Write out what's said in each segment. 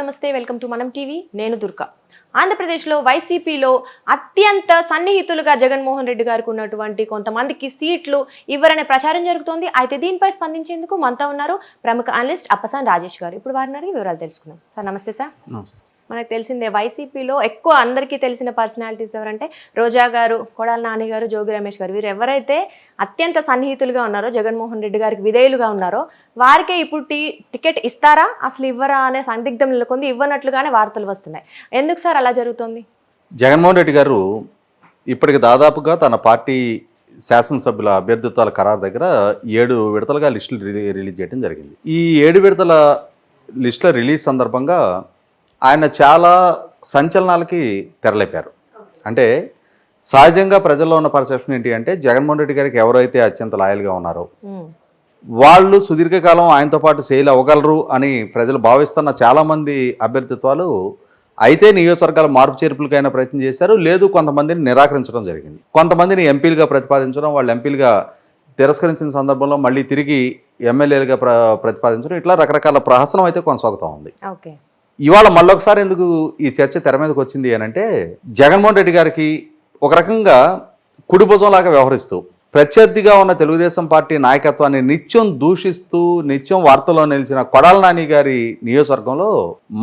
నమస్తే welcome to మనం TV. నేను దుర్గా. ఆంధ్రప్రదేశ్లో వైసీపీలో అత్యంత సన్నిహితులుగా జగన్మోహన్ రెడ్డి గారికి ఉన్నటువంటి కొంతమందికి సీట్లు ఇవ్వరనే ప్రచారం జరుగుతోంది. అయితే దీనిపై స్పందించేందుకు మనతో ఉన్నారు ప్రముఖ అనలిస్ట్ అప్పసాన్ రాజేష్ గారు. ఇప్పుడు వారిని అడిగి వివరాలు తెలుసుకున్నాం సార్ నమస్తే సార్. నమస్తే. మనకు తెలిసిందే వైసీపీలో ఎక్కువ అందరికీ తెలిసిన పర్సనాలిటీస్ ఎవరంటే రోజా గారు కొడాల నాని గారు జోగి రమేష్ గారు. వీరు ఎవరైతే అత్యంత సన్నిహితులుగా ఉన్నారో జగన్మోహన్ రెడ్డి గారికి విధేయులుగా ఉన్నారో వారికే ఇప్పుడు టీ టికెట్ ఇస్తారా? అసలు ఇవ్వరా అనే సందిగ్ధం నెలకొంది. ఇవ్వనట్లుగానే వార్తలు వస్తున్నాయి. ఎందుకు సార్ అలా జరుగుతోంది? జగన్మోహన్ రెడ్డి గారు ఇప్పటికి దాదాపుగా తన పార్టీ శాసనసభ్యుల అభ్యర్థిత్వాల ఖరారు దగ్గర ఏడు విడతలుగా లిస్టులు రిలీ- రిలీజ్ చేయడం జరిగింది. ఈ ఏడు విడతల లిస్టుల రిలీజ్ సందర్భంగా ఆయన చాలా సంచలనాలకి తెరలేపారు. అంటే సహజంగా ప్రజల్లో ఉన్న పర్సెప్షన్ ఏంటి అంటే జగన్మోహన్ రెడ్డి గారికి ఎవరైతే అత్యంత లాయల్గా ఉన్నారో వాళ్ళు సుదీర్ఘకాలం ఆయనతో పాటు సేల్ అవ్వగలరు అని ప్రజలు భావిస్తున్న చాలామంది అభ్యర్థిత్వాలు అయితే నియోజకవర్గాల మార్పు చేర్పులకైనా ప్రయత్నం చేశారు. లేదు కొంతమందిని నిరాకరించడం జరిగింది. కొంతమందిని ఎంపీలుగా ప్రతిపాదించడం వాళ్ళు ఎంపీలుగా తిరస్కరించిన సందర్భంలో మళ్ళీ తిరిగి ఎమ్మెల్యేలుగా ప్ర ప్రతిపాదించడం ఇట్లా రకరకాల ప్రహసనం అయితే కొనసాగుతూ ఉంది. ఓకే. ఇవాళ మళ్ళొకసారి ఎందుకు ఈ చర్చ తెర మీదకి వచ్చింది అనంటే జగన్మోహన్ రెడ్డి గారికి ఒక రకంగా కుడిభుజంలాగా వ్యవహరిస్తూ ప్రత్యర్థిగా ఉన్న తెలుగుదేశం పార్టీ నాయకత్వాన్ని నిత్యం దూషిస్తూ నిత్యం వార్తల్లో నిలిచిన కొడాల నాని గారి నియోజకవర్గంలో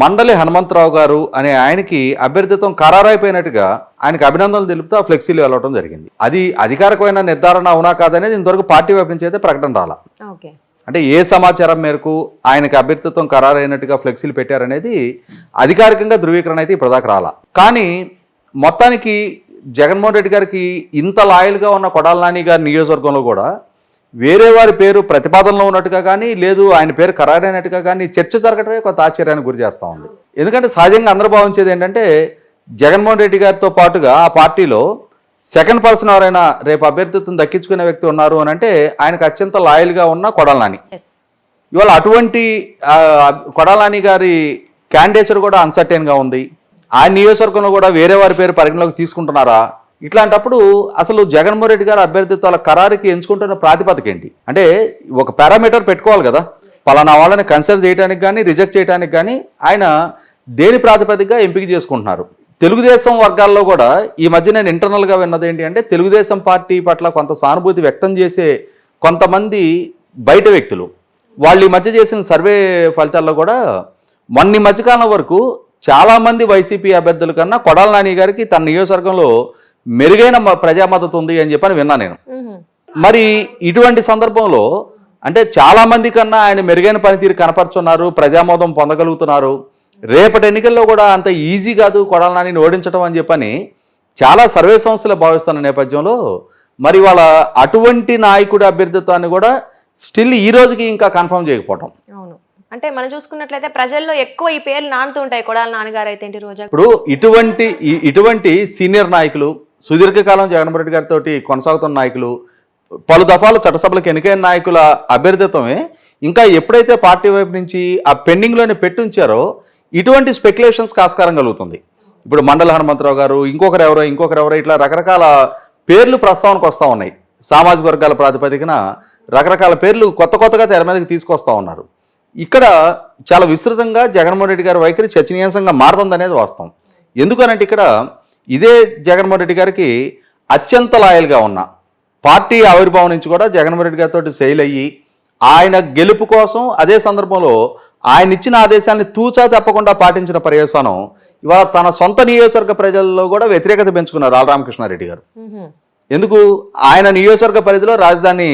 మండలి హనుమంతరావు గారు అనే ఆయనకి అభ్యర్థిత్వం ఖరారైపోయినట్టుగా ఆయనకి అభినందనలు తెలుపుతూ ఆ ఫ్లెక్సీలు వెళ్ళడం జరిగింది. అది అధికారికమైన నిర్ధారణ అవునా కాదనేది ఇంతవరకు పార్టీ వైపు నుంచి అయితే ప్రకటన రాలా. అంటే ఏ సమాచారం మేరకు ఆయనకి అభ్యర్థిత్వం ఖరారైనట్టుగా ఫ్లెక్సీలు పెట్టారనేది అధికారికంగా ధృవీకరణ అయితే ఇప్పటిదాకా రాలా. కానీ మొత్తానికి జగన్మోహన్ రెడ్డి గారికి ఇంత లాయల్గా ఉన్న కొడాల నాని గారి నియోజకవర్గంలో కూడా వేరే వారి పేరు ప్రతిపాదనలో ఉన్నట్టుగా కానీ లేదు ఆయన పేరు ఖరారైనట్టుగా కానీ చర్చ జరగటమే కొంత ఆశ్చర్యానికి గురి చేస్తూ ఉంది. ఎందుకంటే సహజంగా అందరూ భావించేది ఏంటంటే జగన్మోహన్ రెడ్డి గారితో పాటుగా ఆ పార్టీలో సెకండ్ పర్సన్ ఎవరైనా రేపు అభ్యర్థిత్వం దక్కించుకునే వ్యక్తి ఉన్నారు అని అంటే ఆయనకు అత్యంత లాయల్గా ఉన్న కొడాల నాని ఎస్ ఇవాళ అటువంటి కొడాలాని గారి క్యాండిడేచర్ కూడా అన్సర్టైన్గా ఉంది. ఆ నియోజకవర్గంలో కూడా వేరే వారి పేరు పరిగణలోకి తీసుకుంటున్నారా? ఇట్లాంటప్పుడు అసలు జగన్మోహన్ రెడ్డి గారు అభ్యర్థిత్వాల ఖరారుకి ఎంచుకుంటున్న ప్రాతిపదిక ఏంటి? అంటే ఒక పారామీటర్ పెట్టుకోవాలి కదా. పలానా వాళ్ళని కన్సిడర్ చేయడానికి కానీ రిజెక్ట్ చేయడానికి కానీ ఆయన దేని ప్రాతిపదికగా ఎంపిక చేసుకుంటున్నారు? తెలుగుదేశం వర్గాల్లో కూడా ఈ మధ్య నేను ఇంటర్నల్గా విన్నది ఏంటి అంటే తెలుగుదేశం పార్టీ పట్ల కొంత సానుభూతి వ్యక్తం చేసే కొంతమంది బయట వ్యక్తులు. వాళ్ళు ఈ మధ్య చేసిన సర్వే ఫలితాల్లో కూడా మొన్న ఈ మధ్యకాలం వరకు చాలామంది వైసీపీ అభ్యర్థుల కన్నా కొడాల నాని గారికి తన నియోజకవర్గంలో మెరుగైన ప్రజా మద్దతు ఉంది అని చెప్పని విన్నా నేను. మరి ఇటువంటి సందర్భంలో అంటే చాలా మంది కన్నా ఆయన మెరుగైన పనితీరు కనపరుచున్నారు ప్రజామోదం పొందగలుగుతున్నారు. రేపటి ఎన్నికల్లో కూడా అంత ఈజీ కాదు కొడాల నానిని ఓడించడం అని చెప్పని చాలా సర్వే సంస్థలు భావిస్తున్న నేపథ్యంలో మరి వాళ్ళ అటువంటి నాయకుడి అభ్యర్థిత్వాన్ని కూడా స్టిల్ ఈ రోజుకి ఇంకా కన్ఫర్మ్ చేయకపోవటం. అవును. అంటే మనం చూసుకున్నట్లయితే ప్రజల్లో ఎక్కువ ఈ పేర్లు నానుతూ ఉంటాయి కొడాల నాన్నగారు అయితే రోజా? ఇప్పుడు ఇటువంటి ఇటువంటి సీనియర్ నాయకులు సుదీర్ఘకాలం జగన్మోహన్ రెడ్డి గారితో కొనసాగుతున్న నాయకులు పలు దఫాలు చట్టసభలకు ఎన్నికైన నాయకుల అభ్యర్థిత్వమే ఇంకా ఎప్పుడైతే పార్టీ వైపు నుంచి ఆ పెండింగ్లోనే పెట్టుంచారో ఇటువంటి స్పెక్యులేషన్స్కి ఆస్కారం కలుగుతుంది. ఇప్పుడు మండల హనుమంతరావు గారు ఇంకొకరు ఎవరో ఇంకొకరు ఎవరో ఇట్లా రకరకాల పేర్లు ప్రస్తావనకు వస్తూ ఉన్నాయి. సామాజిక వర్గాల ప్రాతిపదికన రకరకాల పేర్లు కొత్త కొత్తగా తెర మీదకి తీసుకొస్తా ఉన్నారు. ఇక్కడ చాలా విస్తృతంగా జగన్మోహన్ రెడ్డి గారి వైఖరి చర్చనీయాంశంగా మారుతుందనేది వాస్తవం. ఎందుకనంటే ఇక్కడ ఇదే జగన్మోహన్ రెడ్డి గారికి అత్యంత లాయల్గా ఉన్న పార్టీ ఆవిర్భావం నుంచి కూడా జగన్మోహన్ రెడ్డి గారితో సెయిల్ అయ్యి ఆయన గెలుపు కోసం అదే సందర్భంలో ఆయన ఇచ్చిన ఆదేశాన్ని తూచా తప్పకుండా పాటించిన పర్యవసానం ఇవాళ తన సొంత నియోజకవర్గ ప్రజల్లో కూడా వ్యతిరేకత పెంచుకున్నారు ఆలరామకృష్ణారెడ్డి గారు. ఎందుకు? ఆయన నియోజకవర్గ పరిధిలో రాజధాని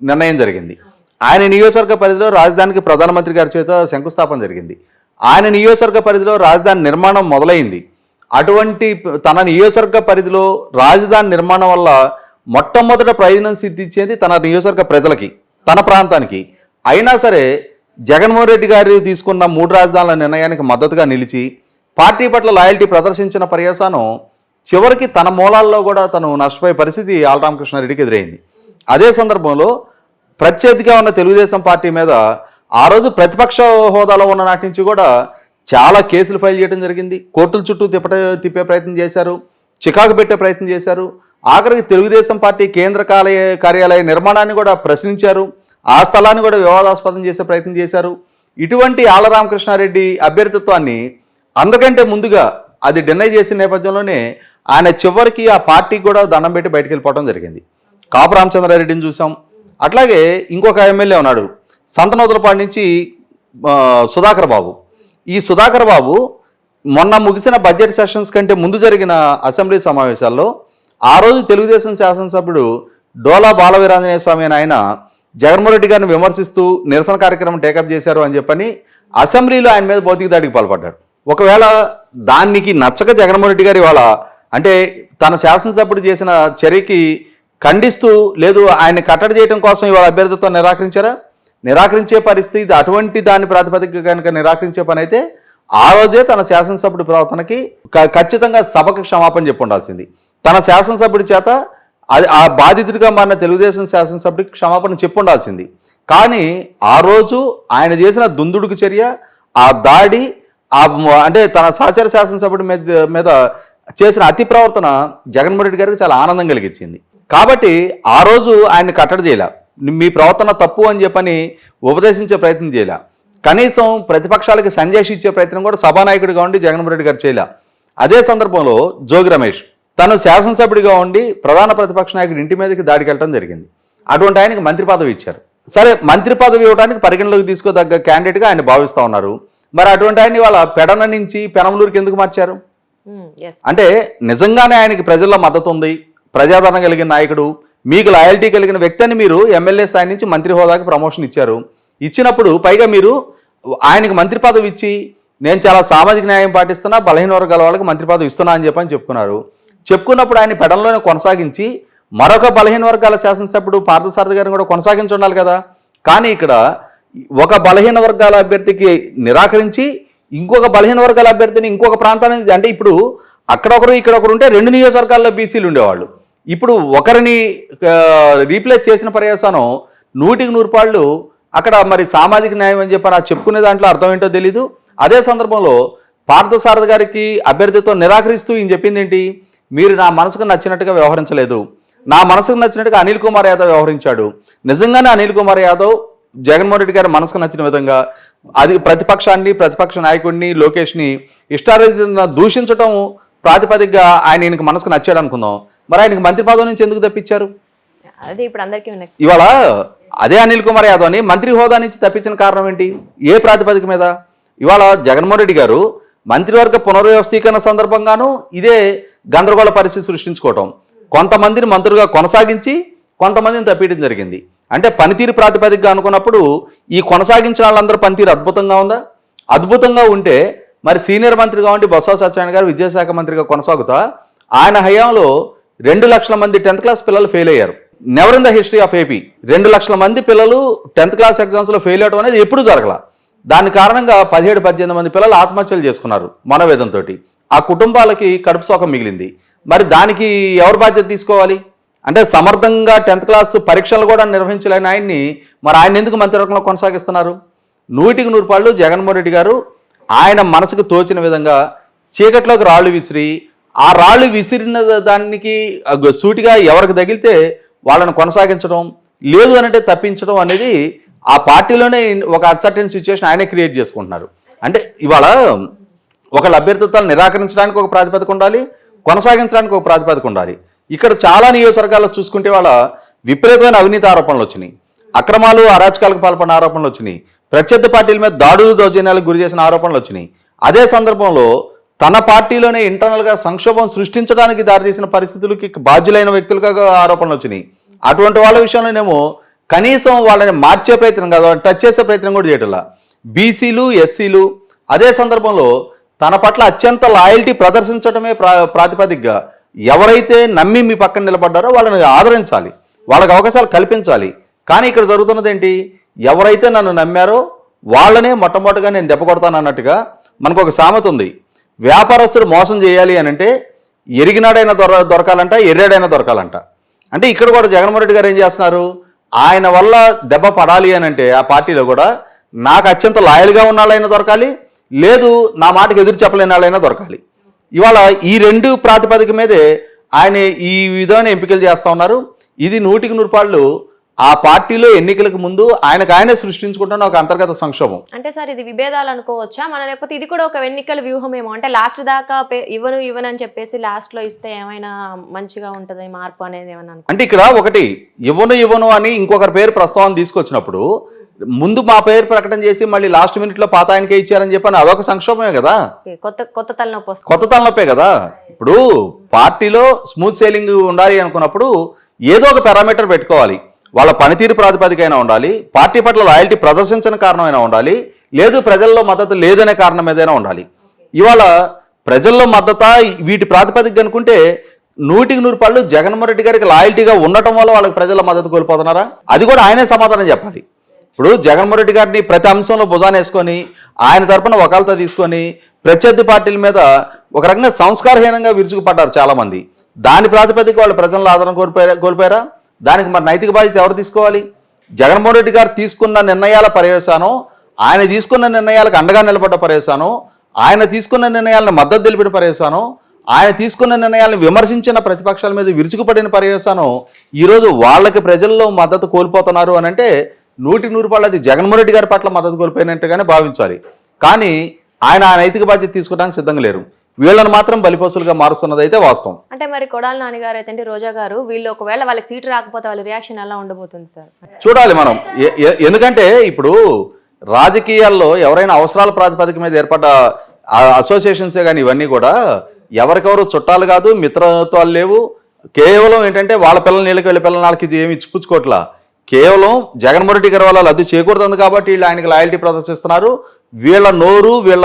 నిర్ణయం జరిగింది. ఆయన నియోజకవర్గ పరిధిలో రాజధానికి ప్రధానమంత్రి గారి చేత శంకుస్థాపన జరిగింది. ఆయన నియోజకవర్గ పరిధిలో రాజధాని నిర్మాణం మొదలైంది. అటువంటి తన నియోజకవర్గ పరిధిలో రాజధాని నిర్మాణం వల్ల మొట్టమొదట ప్రయోజనం సిద్ధించేది తన నియోజకవర్గ ప్రజలకి తన ప్రాంతానికి. అయినా సరే జగన్మోహన్ రెడ్డి గారు తీసుకున్న మూడు రాజధానుల నిర్ణయానికి మద్దతుగా నిలిచి పార్టీ పట్ల లాయల్టీ ప్రదర్శించిన పర్యవసానం చివరికి తన మూలాల్లో కూడా తను నష్టపోయే పరిస్థితి ఆలరామకృష్ణారెడ్డికి ఎదురైంది. అదే సందర్భంలో ప్రత్యర్థిగా ఉన్న తెలుగుదేశం పార్టీ మీద ఆ రోజు ప్రతిపక్ష హోదాలో ఉన్న నాటి నుంచి కూడా చాలా కేసులు ఫైల్ చేయడం జరిగింది. కోర్టుల చుట్టూ తిప్పట తిప్పే ప్రయత్నం చేశారు. చికాకు పెట్టే ప్రయత్నం చేశారు. ఆఖరికి తెలుగుదేశం పార్టీ కేంద్ర కార్యాలయ నిర్మాణాన్ని కూడా ప్రశ్నించారు. ఆ స్థలాన్ని కూడా వివాదాస్పదం చేసే ప్రయత్నం చేశారు. ఇటువంటి ఆలరామకృష్ణారెడ్డి అభ్యర్థిత్వాన్ని అందకంటే ముందుగా అది డినై చేసిన నేపథ్యంలోనే ఆయన చివరికి ఆ పార్టీకి కూడా దండం పెట్టి బయటకు వెళ్ళిపోవడం జరిగింది. కాపు రామచంద్రారెడ్డిని చూసాం. అట్లాగే ఇంకొక ఎమ్మెల్యే ఉన్నాడు సంతనోదలపాడు నుంచి సుధాకర్ బాబు. ఈ సుధాకర్ బాబు మొన్న ముగిసిన బడ్జెట్ సెషన్స్ కంటే ముందు జరిగిన అసెంబ్లీ సమావేశాల్లో ఆ రోజు తెలుగుదేశం శాసనసభ్యుడు డోలా బాలవీరాంజనేయ స్వామి అని ఆయన జగన్మోహన్ రెడ్డి గారిని విమర్శిస్తూ నిరసన కార్యక్రమం టేకప్ చేశారు అని చెప్పని అసెంబ్లీలో ఆయన మీద భౌతిక దాడికి పాల్పడ్డాడు. ఒకవేళ దానికి నచ్చక జగన్మోహన్ రెడ్డి గారు ఇవాళ అంటే తన శాసనసభ్యుడు చేసిన చర్యకి ఖండిస్తూ లేదు ఆయన కట్టడి చేయడం కోసం ఇవాళ అభ్యర్థితో నిరాకరించారా? నిరాకరించే పరిస్థితి అటువంటి దాని ప్రాతిపదిక కనుక నిరాకరించే పని అయితే ఆ రోజే తన శాసనసభ్యుడి ప్రవర్తనకి క- ఖచ్చితంగా సభకు క్షమాపణ చెప్పి ఉండాల్సింది. తన శాసనసభ్యుడి చేత అది ఆ బాధితుడిగా మారిన తెలుగుదేశం శాసనసభ్యుడికి క్షమాపణ చెప్పు ఉండాల్సింది కానీ ఆ రోజు ఆయన చేసిన దుందుడుకు చర్య ఆ దాడి ఆ అంటే తన సహచర శాసనసభ్యుడి మీద మీద చేసిన అతి ప్రవర్తన జగన్మోహన్ రెడ్డి గారికి చాలా ఆనందం కలిగించింది. కాబట్టి ఆ రోజు ఆయన్ని కట్టడి చేయలే. మీ ప్రవర్తన తప్పు అని చెప్పని ఉపదేశించే ప్రయత్నం చేయలే. కనీసం ప్రతిపక్షాలకు సంజేష్ ఇచ్చే ప్రయత్నం కూడా సభానాయకుడిగా ఉండి జగన్మోహన్ రెడ్డి గారు చేయలే. అదే సందర్భంలో జోగి రమేష్ తను శాసనసభ్యుడిగా ఉండి ప్రధాన ప్రతిపక్ష నాయకుడి ఇంటి మీదకి దాడికి వెళ్ళడం జరిగింది. అటువంటి ఆయనకి మంత్రి పదవి ఇచ్చారు. సరే మంత్రి పదవి ఇవ్వడానికి పరిగణలోకి తీసుకోదగ్గ క్యాండిడేట్గా ఆయన భావిస్తూ ఉన్నారు. మరి అటువంటి ఆయన్ని వాళ్ళ పెడన నుంచి పెనమలూరుకి ఎందుకు మార్చారు? ఎస్ అంటే నిజంగానే ఆయనకి ప్రజల్లో మద్దతు ఉంది. ప్రజాదరణ కలిగిన నాయకుడు మీకు లాయల్టీ కలిగిన వ్యక్తి అని మీరు ఎమ్మెల్యే స్థాయి నుంచి మంత్రి హోదాకి ప్రమోషన్ ఇచ్చారు. ఇచ్చినప్పుడు పైగా మీరు ఆయనకి మంత్రి పదవి ఇచ్చి నేను చాలా సామాజిక న్యాయం పాటిస్తున్నా బలహీన వర్గాల వాళ్ళకి మంత్రి పదవి ఇస్తున్నా అని చెప్పని చెప్పుకున్నారు. చెప్పుకున్నప్పుడు ఆయన పెడంలోనే కొనసాగించి మరొక బలహీన వర్గాల శాసనసభ్యుడు పార్థసారథి గారిని కూడా కొనసాగించి ఉండాలి కదా. కానీ ఇక్కడ ఒక బలహీన వర్గాల అభ్యర్థికి నిరాకరించి ఇంకొక బలహీన వర్గాల అభ్యర్థిని ఇంకొక ప్రాంతానికి అంటే ఇప్పుడు అక్కడ ఒకరు ఇక్కడ ఒకరు ఉంటే రెండు నియోజకవర్గాల్లో బీసీలు ఉండేవాళ్ళు. ఇప్పుడు ఒకరిని రీప్లేస్ చేసిన పర్యాసనం నూటికి నూరు పాళ్ళు అక్కడ మరి సామాజిక న్యాయం అని చెప్పి ఆ చెప్పుకునే దాంట్లో అర్థం ఏంటో తెలీదు. అదే సందర్భంలో పార్థసారథి గారికి అభ్యర్థితో నిరాకరిస్తూ ఈయన చెప్పింది ఏంటి? మీరు నా మనసుకు నచ్చినట్టుగా వ్యవహరించలేదు. నా మనసుకు నచ్చినట్టుగా అనిల్ కుమార్ యాదవ్ వ్యవహరించాడు. నిజంగానే అనిల్ కుమార్ యాదవ్ జగన్మోహన్ రెడ్డి గారి మనసుకు నచ్చిన విధంగా అది ప్రతిపక్షాన్ని ప్రతిపక్ష నాయకుడిని లోకేష్ని ఇష్టారీతిన దూషించడం ప్రాతిపదికగా ఆయన ఈయనకి మనసుకు నచ్చాడు అనుకుందాం. మరి ఆయనకి మంత్రి పదవి నుంచి ఎందుకు తప్పించారు? అది ఇప్పుడు అందరికీ ఇవాళ అదే అనిల్ కుమార్ యాదవ్ని మంత్రి హోదా నుంచి తప్పించిన కారణం ఏంటి? ఏ ప్రాతిపదిక మీద? ఇవాళ జగన్మోహన్ రెడ్డి గారు మంత్రివర్గ పునర్వ్యవస్థీకరణ సందర్భంగానూ ఇదే గందరగోళ పరిస్థితి సృష్టించుకోవటం. కొంతమందిని మంత్రులుగా కొనసాగించి కొంతమందిని తప్పియడం జరిగింది. అంటే పనితీరు ప్రాతిపదికగా అనుకున్నప్పుడు ఈ కొనసాగించిన వాళ్ళందరూ పనితీరు అద్భుతంగా ఉందా? అద్భుతంగా ఉంటే మరి సీనియర్ మంత్రిగా ఉండి బొత్స సత్యనారాయణ గారు విద్యాశాఖ మంత్రిగా కొనసాగుతా ఆయన హయాంలో రెండు లక్షల మంది టెన్త్ క్లాస్ పిల్లలు ఫెయిల్ అయ్యారు. Never in the history of AP రెండు లక్షల మంది పిల్లలు టెన్త్ క్లాస్ ఎగ్జామ్స్లో ఫెయిల్ అవడం అనేది ఎప్పుడు జరగలా. దాని కారణంగా పదిహేడు పద్దెనిమిది మంది పిల్లలు ఆత్మహత్యలు చేసుకున్నారు మనోవేదంతో ఆ కుటుంబాలకి కడుపు సోకం మిగిలింది. మరి దానికి ఎవరు బాధ్యత తీసుకోవాలి? అంటే సమర్థంగా టెన్త్ క్లాస్ పరీక్షలు కూడా నిర్వహించలేని ఆయన్ని మరి ఆయన ఎందుకు మంత్రివర్గంలో కొనసాగిస్తున్నారు? నూటికి నూరు పాళ్ళు జగన్మోహన్ రెడ్డి గారు ఆయన మనసుకు తోచిన విధంగా చీకట్లోకి రాళ్ళు విసిరి ఆ రాళ్ళు విసిరిన దానికి సూటిగా ఎవరికి తగిలితే వాళ్ళని కొనసాగించడం లేదు అనంటే తప్పించడం అనేది ఆ పార్టీలోనే ఒక అన్సర్టెన్ సిచ్యువేషన్ ఆయనే క్రియేట్ చేసుకుంటున్నారు. అంటే ఇవాళ ఒకళ్ళ అభ్యర్థిత్వాలు నిరాకరించడానికి ఒక ప్రాతిపదిక ఉండాలి కొనసాగించడానికి ఒక ప్రాతిపదిక ఉండాలి. ఇక్కడ చాలా నియోజకవర్గాల్లో చూసుకుంటే వాళ్ళ విపరీతమైన అవినీతి ఆరోపణలు వచ్చినాయి. అక్రమాలు అరాచకాలకు పాల్పడిన ఆరోపణలు వచ్చినాయి. ప్రత్యర్థి పార్టీల మీద దాడులు దౌర్జన్యాలకు గురి చేసిన ఆరోపణలు వచ్చినాయి. అదే సందర్భంలో తన పార్టీలోనే ఇంటర్నల్గా సంక్షోభం సృష్టించడానికి దారితీసిన పరిస్థితులకి బాధ్యులైన వ్యక్తులుగా ఆరోపణలు వచ్చినాయి. అటువంటి వాళ్ళ విషయంలోనేమో కనీసం వాళ్ళని మార్చే ప్రయత్నం కాదు వాళ్ళని టచ్ చేసే ప్రయత్నం కూడా చేయటంలా బీసీలు ఎస్సీలు అదే సందర్భంలో తన పట్ల అత్యంత లాయల్టీ ప్రదర్శించడమే ప్రా ప్రాతిపదికగా ఎవరైతే నమ్మి మీ పక్కన నిలబడ్డారో వాళ్ళని ఆదరించాలి వాళ్ళకి అవకాశాలు కల్పించాలి. కానీ ఇక్కడ జరుగుతున్నది ఏంటి? ఎవరైతే నన్ను నమ్మారో వాళ్ళనే మొట్టమొదటిగా నేను దెబ్బ కొడతాను అన్నట్టుగా మనకు ఒక సామెత ఉంది. వ్యాపారస్తుడు మోసం చేయాలి అని అంటే ఎరిగినాడైనా దొర దొరకాలంట ఎర్రాడైనా దొరకాలంట. అంటే ఇక్కడ కూడా జగన్మోహన్ రెడ్డి గారు ఏం చేస్తున్నారు? ఆయన వల్ల దెబ్బ పడాలి అని అంటే ఆ పార్టీలో కూడా నాకు అత్యంత లాయల్గా ఉన్న వాళ్ళైనా దొరకాలి లేదు నా మాటకు ఎదురు చెప్పలేని వాళ్ళైనా దొరకాలి. ఇవాళ ఈ రెండు ప్రాతిపదిక మీదే ఆయన ఈ విధమైన ఎంపికలు చేస్తూ ఉన్నారు. ఇది నూటికి నూరు పాళ్ళు ఆ పార్టీలో ఎన్నికలకు ముందు ఆయనకు ఆయనే సృష్టించుకుంటున్న ఒక అంతర్గత సంక్షోభం. అంటే సార్ ఇది విభేదాలు అనుకోవచ్చా? మన లేకపోతే ఇది కూడా ఒక ఎన్నికల వ్యూహం ఏమో అంటే లాస్ట్ దాకా ఇవ్వను ఇవ్వను అని చెప్పేసి లాస్ట్లో ఇస్తే ఏమైనా మంచిగా ఉంటది మార్పు అనేది ఏమైనా అంటే ఇక్కడ ఒకటి ఇవ్వను ఇవ్వను అని ఇంకొకరి పేరు ప్రస్తావన తీసుకొచ్చినప్పుడు ముందు మా పేరు ప్రకటన చేసి మళ్ళీ లాస్ట్ మినిట్లో పాత ఆయనకే ఇచ్చారని చెప్పని అదొక సంక్షోభమే కదా? కొత్త కొత్త తలనొప్పి కొత్త తలనొప్పే కదా? ఇప్పుడు పార్టీలో స్మూత్ సేలింగ్ ఉండాలి అనుకున్నప్పుడు ఏదో ఒక పారామీటర్ పెట్టుకోవాలి. వాళ్ళ పనితీరు ప్రాతిపదికైనా ఉండాలి పార్టీ పట్ల లాయల్టీ ప్రదర్శించిన కారణమైనా ఉండాలి లేదు ప్రజల్లో మద్దతు లేదనే కారణం ఏదైనా ఉండాలి. ఇవాళ ప్రజల్లో మద్దత వీటి ప్రాతిపదిక అనుకుంటే నూటికి నూరు పళ్ళు జగన్మోహన్ రెడ్డి గారికి లాయల్టీగా ఉండటం వల్ల వాళ్ళకి ప్రజల మద్దతు కోల్పోతున్నారా? అది కూడా ఆయనే సమాధానం చెప్పాలి. ఇప్పుడు జగన్మోహన్ రెడ్డి గారిని ప్రతి అంశంలో భుజాన వేసుకొని ఆయన తరపున ఒకళ్ళతో తీసుకొని ప్రత్యర్థి పార్టీల మీద ఒక రకంగా సంస్కారహీనంగా విరుచుకుపడ్డారు చాలామంది. దాని ప్రాతిపదిక వాళ్ళు ప్రజల ఆదరణ కోల్పోయారా కోల్పోయారా? దానికి మరి నైతిక బాధ్యత ఎవరు తీసుకోవాలి? జగన్మోహన్ రెడ్డి గారు తీసుకున్న నిర్ణయాల పర్యవసానం ఆయన తీసుకున్న నిర్ణయాలకు అండగా నిలబడ్డ పర్యవసానం ఆయన తీసుకున్న నిర్ణయాలను మద్దతు తెలిపిన పర్యవసానం ఆయన తీసుకున్న నిర్ణయాలను విమర్శించిన ప్రతిపక్షాల మీద విరుచుకుపడిన పర్యవసానం ఈరోజు వాళ్ళకి ప్రజల్లో మద్దతు కోల్పోతున్నారు అని అంటే నూటి నూరు పళ్ళు అది జగన్మోహన్ రెడ్డి గారి పట్ల మద్దతు కోల్పోయినట్టుగానే భావించాలి. కానీ ఆయన ఆ నైతిక బాధ్యత తీసుకోవడానికి సిద్ధంగా లేరు. వీళ్ళని మాత్రం బలిపశులుగా మారుస్తున్నది అయితే వాస్తవం. అంటే మరి కొడాలి నాన్నగారు అయితే రోజా గారు వీళ్ళు ఒకవేళ వాళ్ళకి సీటు రాకపోతే వాళ్ళ రియాక్షన్ ఎలా ఉండబోతుంది సార్? చూడాలి మనం. ఎందుకంటే ఇప్పుడు రాజకీయాల్లో ఎవరైనా అవసరాల ప్రాతిపదిక మీద ఏర్పడ్డ అసోసియేషన్సే కానీ ఇవన్నీ కూడా ఎవరికెవరు చుట్టాలు కాదు మిత్రత్వాలు లేవు. కేవలం ఏంటంటే వాళ్ళ పిల్లల నీళ్ళకి వెళ్ళి పిల్లల వాళ్ళకి ఇది ఏమి ఇచ్చిపుచ్చుకోవట్లా కేవలం జగన్మోహన్ రెడ్డి గారి వల్ల లబ్ధి చేకూరుతుంది కాబట్టి వీళ్ళు ఆయనకి లాయల్టీ ప్రదర్శిస్తున్నారు. వీళ్ళ నోరు వీళ్ళ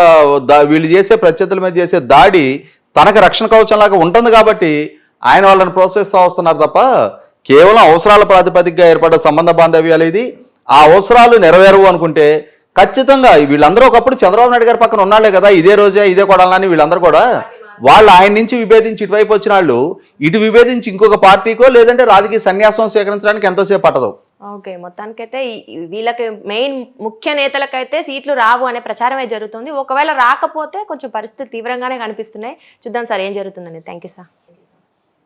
దా- వీళ్ళు చేసే ప్రత్యర్థుల మీద చేసే దాడి తనకు రక్షణ కవచంలాగా ఉంటుంది కాబట్టి ఆయన వాళ్ళని ప్రోత్సహిస్తూ వస్తున్నారు తప్ప కేవలం అవసరాల ప్రాతిపదికగా ఏర్పడ్డ సంబంధ బాంధవ్యాలు ఇది. ఆ అవసరాలు నెరవేరవు అనుకుంటే ఖచ్చితంగా వీళ్ళందరూ ఒకప్పుడు చంద్రబాబు నాయుడు గారి పక్కన ఉన్నాళ్ళే కదా ఇదే రోజే ఇదే కొడాలని వీళ్ళందరూ కూడా వాళ్ళు ఆయన నుంచి విభేదించి ఇటువైపు వచ్చిన వాళ్ళు ఇటు విభేదించి ఇంకొక పార్టీకో లేదంటే రాజకీయ సన్యాసం స్వీకరించడానికి ఎంతోసేపు పట్టదు. ఓకే మొత్తానికైతే వీళ్ళకి మెయిన్ ముఖ్య నేతలకైతే సీట్లు రావు అనే ప్రచారమే జరుగుతుంది. ఒకవేళ రాకపోతే కొంచెం పరిస్థితి తీవ్రంగానే కనిపిస్తున్నాయి. చూద్దాం సార్ ఏం జరుగుతుందని థ్యాంక్ యూ సార్.